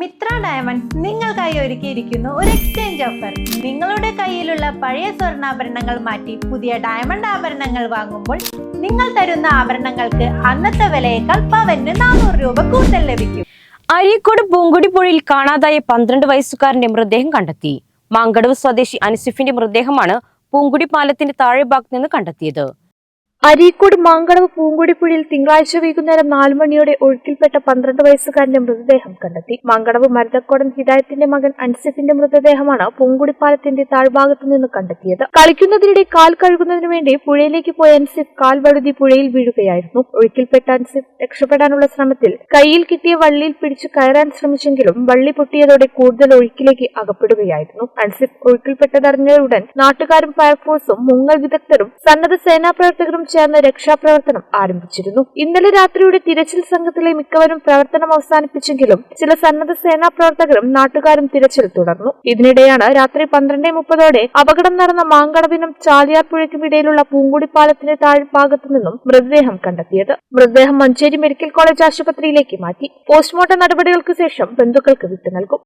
Mitra diamond നിങ്ങൾക്കായി ഒരുക്കിയിരിക്കുന്നു ഒരു എക്സ്ചേഞ്ച് ഓഫർ നിങ്ങളുടെ കയ്യിലുള്ള പഴയ സ്വർണാഭരണങ്ങൾ മാറ്റി പുതിയ ഡയമണ്ട് ആഭരണങ്ങൾ വാങ്ങുമ്പോൾ നിങ്ങൾ തരുന്ന ആഭരണങ്ങൾക്ക് അന്നത്തെ വിലയേക്കാൾ പവന് നാനൂറ് രൂപ കൂടുതൽ ലഭിക്കും. അരീക്കോട് പൂങ്കുടി പുഴയിൽ കാണാതായ പന്ത്രണ്ട് വയസ്സുകാരന്റെ മൃതദേഹം കണ്ടെത്തി. മാങ്കടവ് സ്വദേശി അൻസിഫിന്റെ മൃതദേഹമാണ് പൂങ്കുടി പാലത്തിന്റെ താഴെ ഭാഗത്ത് നിന്ന് കണ്ടെത്തിയത്. അരീക്കോട് മാങ്കടവ് പൂങ്കുടിപ്പുഴയിൽ തിങ്കളാഴ്ച വൈകുന്നേരം നാലു മണിയോടെ ഒഴുക്കിൽപ്പെട്ട പന്ത്രണ്ട് വയസ്സുകാരന്റെ മൃതദേഹം കണ്ടെത്തി. മാങ്കടവ് മരുതക്കോടൻ ഹിദായത്തിന്റെ മകൻ അൻസിഫിന്റെ മൃതദേഹമാണ് പൂങ്കുടിപ്പാലത്തിന്റെ താഴ്ഭാഗത്തു നിന്ന് കണ്ടെത്തിയത്. കളിക്കുന്നതിനിടെ കാൽ കഴുകുന്നതിനു വേണ്ടി പുഴയിലേക്ക് പോയ അൻസിഫ് കാൽ വഴുതി പുഴയിൽ വീഴുകയായിരുന്നു. ഒഴുക്കിൽപ്പെട്ട അൻസിഫ് രക്ഷപ്പെടാനുള്ള ശ്രമത്തിൽ കയ്യിൽ കിട്ടിയ വള്ളിയിൽ പിടിച്ചു കയറാൻ ശ്രമിച്ചെങ്കിലും വള്ളി പൊട്ടിയതോടെ കൂടുതൽ ഒഴുക്കിലേക്ക് അകപ്പെടുകയായിരുന്നു. അൻസിഫ് ഒഴുക്കിൽപ്പെട്ടതറിഞ്ഞയുടൻ നാട്ടുകാരും ഫയർഫോഴ്സും മുങ്ങൽ വിദഗ്ധരും സന്നദ്ധ സേനാ പ്രവർത്തകരും ചേർന്ന് രക്ഷാപ്രവർത്തനം ആരംഭിച്ചിരുന്നു. ഇന്നലെ രാത്രിയുടെ തിരച്ചിൽ സംഘത്തിലെ മിക്കവരും പ്രവർത്തനം അവസാനിപ്പിച്ചെങ്കിലും ചില സന്നദ്ധ സേനാ പ്രവർത്തകരും നാട്ടുകാരും തിരച്ചിൽ തുടർന്നു. ഇതിനിടെയാണ് രാത്രി പന്ത്രണ്ടേ മുപ്പതോടെ അപകടം നടന്ന മാങ്കടവിനും ചാലിയാർ പുഴയ്ക്കും ഇടയിലുള്ള പൂങ്കുടി പാലത്തിന്റെ താഴ്ഭാഗത്തു നിന്നും മൃതദേഹം കണ്ടെത്തിയത്. മൃതദേഹം മഞ്ചേരി മെഡിക്കൽ കോളേജ് ആശുപത്രിയിലേക്ക് മാറ്റി. പോസ്റ്റ്മോർട്ടം നടപടികൾക്ക് ശേഷം ബന്ധുക്കൾക്ക് വിട്ടു നൽകും.